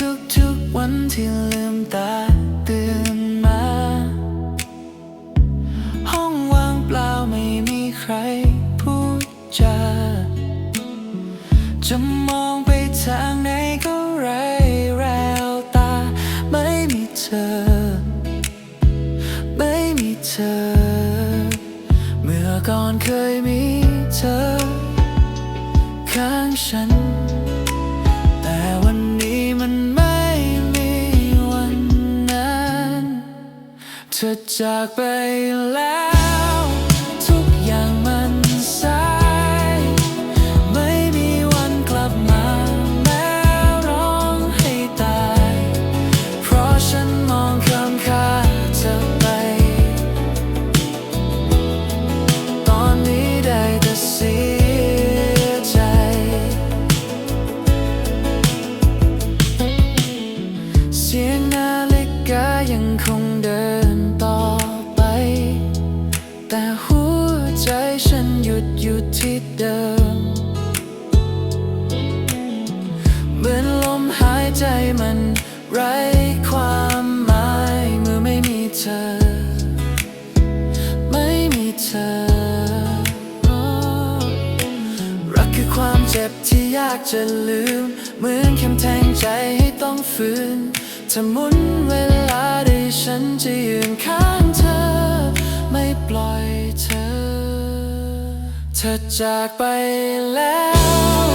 ทุกๆวันที่ลืมตาตื่นมา ห้องว่างเปล่าไม่มีใครพูดจาจะมองไปทางไหนก็ไร้แววตา ไม่มีเธอ ไม่มีเธอ เมื่อก่อนเคยมีเธอ ข้างฉัน เธอจากไปแล้ว เหมือนลมหายใจมันไร้ความหมายเมื่อไม่มีเธอ ไม่มีเธอ รักคือความเจ็บที่ยากจะลืม เหมือนเข็มแทงใจให้ต้องฝืนถ้าหมุนเวลาได้ฉันจะยืนข้างเธอ ไม่ปล่อยเธอ เธอจากไปแล้ว